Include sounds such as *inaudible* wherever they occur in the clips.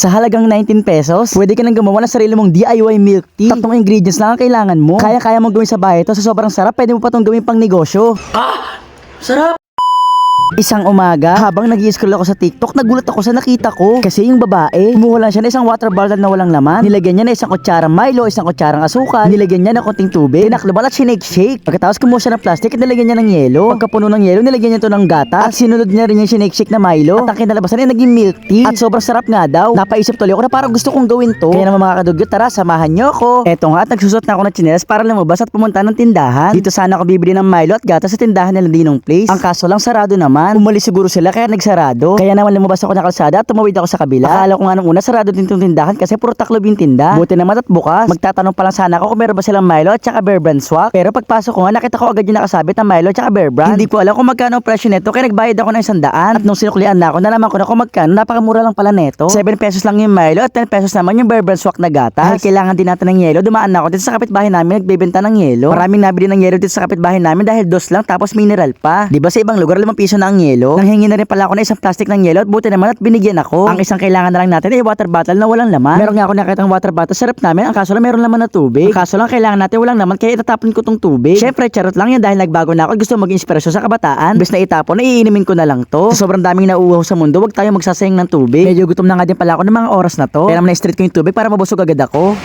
Sa halagang 19 pesos, pwede ka nang gumawa ng sarili mong DIY milk tea. Tatlong ingredients lang ang kailangan mo. Kaya-kaya mong gawin sa bahay ito. Sa sobrang sarap, pwede mo pa itong gawin pang negosyo. Sarap! Isang umaga, habang nag scroll ako sa TikTok, nagulat ako sa nakita ko. Kasi yung babae, kumuha lang siya ng isang water bottle na walang laman. Nilagyan niya na isang kutsarang Milo, isang kutsarang asukal. Nilagyan niya ng konting tubig. Tinakloban at sinake-shake. Pagkatapos kumuha siya ng plastic at nilagyan niya ng yelo. Pagkapuno ng yelo, nilagyan niya ito ng gata. At sinunod niya rin yung sinake-shake na Milo. At ang kinalabasan ay naging milk tea. At sobrang sarap nga daw. Napaisip tuloy ako na parang gusto kong gawin to. Kaya naman mga kadugyot, tara, samahan niyo ako. Eto nga, at nagsusot na ako ng tsinelas para lumabas at pumunta ng tindahan. Dito sana ako bibili ng Milo at gata sa tindahan nila Dinong Place. Ang kaso lang sarado naman. Umalis siguro sila kaya nagsarado. Kaya naman lumabas ako ng kalsada at tumawid ako sa kabila. Akala ko nga nung una sarado din itong tindahan kasi puro taklob yung tinda. Buti naman at bukas. Magtatanong pa lang sana ako kung meron ba silang Milo at saka Bear Brand swak. Pero pagpasok ko nga nakita ko agad yung nakasabit na Milo at saka Bear Brand. Hindi ko alam kung magkano ang presyo nito kaya nagbayad ako ng isang daan. At nung sinuklian na ako nalaman ko na kung magkano napakamura lang pala neto. 7 pesos lang yung Milo at 10 pesos naman yung Bear Brand swak na gatas. Dahil kailangan din natin ng yelo, dumaan na ako dito sa kapitbahay namin nagbebenta ng yelo. Maraming nabili ng yelo dito sa kapitbahay namin dahil dos lang tapos mineral pa. Di ba sa ibang lugar 5 piso na ang yelo? Nanghingi na rin pala ako ng isang plastic ng yelo at buti naman at binigyan ako. Ang isang kailangan na lang natin ay water bottle na walang laman. Meron nga ako nakita ng water bottle sarap namin. Ang kaso lang meron laman na tubig. Ang kaso lang kailangan natin walang laman kaya itatapon ko tong tubig. Syempre charot lang yan dahil nagbago na ako. Gusto maging inspirasyon sa kabataan. Bis na itapon, iinimin ko na lang to. Sa sobrang daming nauuhaw sa mundo, wag tayo magsasayang ng tubig. Medyo gutom na nga din pala ako ng mga oras na to. Kaya naman na-street ko yung tubig para mabusog agad ako.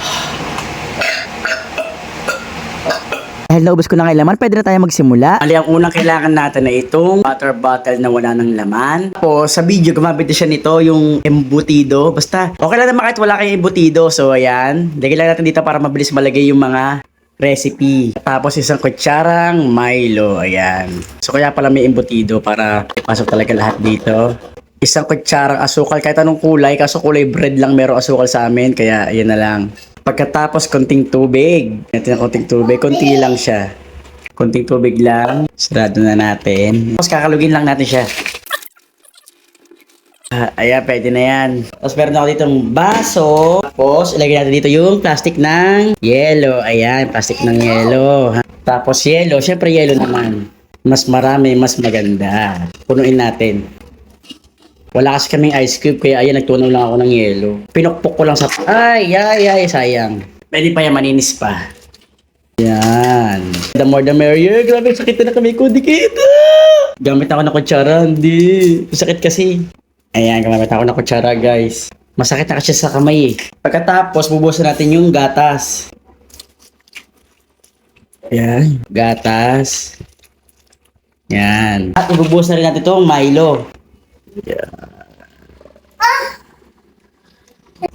Dahil naubos ko na yung laman, pwede na tayo magsimula. Ali, ang unang kailangan natin na itong water bottle na wala ng laman. Tapos, sa video, gumamit siya nito, yung embutido. Basta, okay lang naman kahit wala kayong embutido. So, ayan. Lagyan lang natin dito para mabilis malagay yung mga recipe. Tapos, isang kutsarang Milo. Ayan. So, kaya pala may embutido para ipasok talaga lahat dito. Isang kutsarang asukal, kahit anong kulay. Kaso kulay bread lang meron asukal sa amin. Kaya, ayan na lang. Pagkatapos, konting tubig. Natin ng konting tubig. Konti lang siya. Konting tubig lang. Sarado na natin. Tapos kakalugin lang natin siya. Ah, ayan, pwede na yan. Tapos meron ako ditong baso. Tapos ilagay natin dito yung plastic ng yellow. Ayan, plastic ng yellow. Tapos yellow, syempre yellow naman. Mas marami, mas maganda. Punuin natin. Wala kasi kaming ice cube, kaya ayan, nagtunaw lang ako ng yelo. Pinukpok ko lang sa... Ay, ay, ay, sayang. Pwede pa yan, maninis pa. Yan. The more the merrier. Grabe, sakit na kami ko. Di. Gamit ako ng kutsara. Hindi. Sakit kasi. Ayan, gamit ako ng kutsara, guys. Masakit na kasi sa kamay eh. Pagkatapos, bubuhusan natin yung gatas. Yan. Gatas. Yan. At ibubuhos rin natin itong Milo.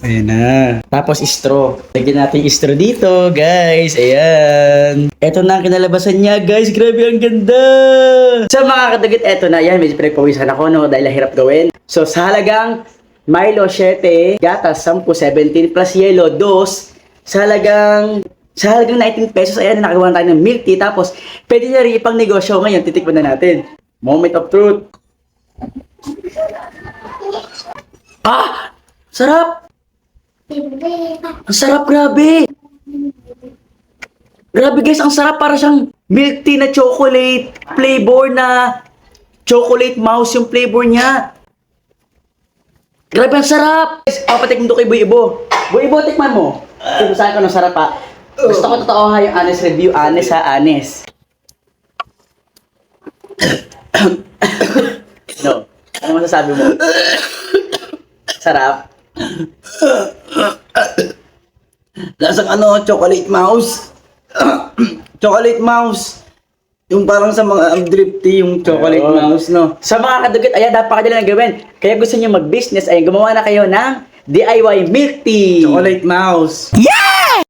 Ayan na. Tapos straw. Lagyan natin straw dito, guys. Ayan. Ito na ang kinalabasan niya, guys. Grabe, ang ganda. Sa mga kadagit, eto na. Yan, medyo pinagpawisan ako, no? Dahil hirap gawin. So, sa halagang Milo 7, gatas 10, 17 plus yellow, 2. Sa halagang sa halagang 19 pesos, ayan, nakakuha tayo ng milk tea. Tapos, pwede na rin ipang negosyo. Ngayon, titikman na natin. Moment of truth. Ah! Sarap! Ang sarap, grabe! Grabe guys, ang sarap para siyang milk tea na chocolate flavor na chocolate mouse yung flavor niya. Grabe ang sarap! Guys, papatikman to kay Boy Ibo. Boy Ibo, tikman mo. Saan ko ng sarap ha. Gusto ko totoo ha yung honest review. Honest ha, honest. *clears throat* masasabi mo? Sarap. Lasang ano, chocolate mouse. chocolate mouse. Yung parang sa mga um, drifty, yung chocolate Ayun. mouse, no? Sa mga kadugit, ayan, napakadali na gawin. Kaya gusto niyo mag-business, ayan, gumawa na kayo ng DIY milk tea. Chocolate mouse. Yeah!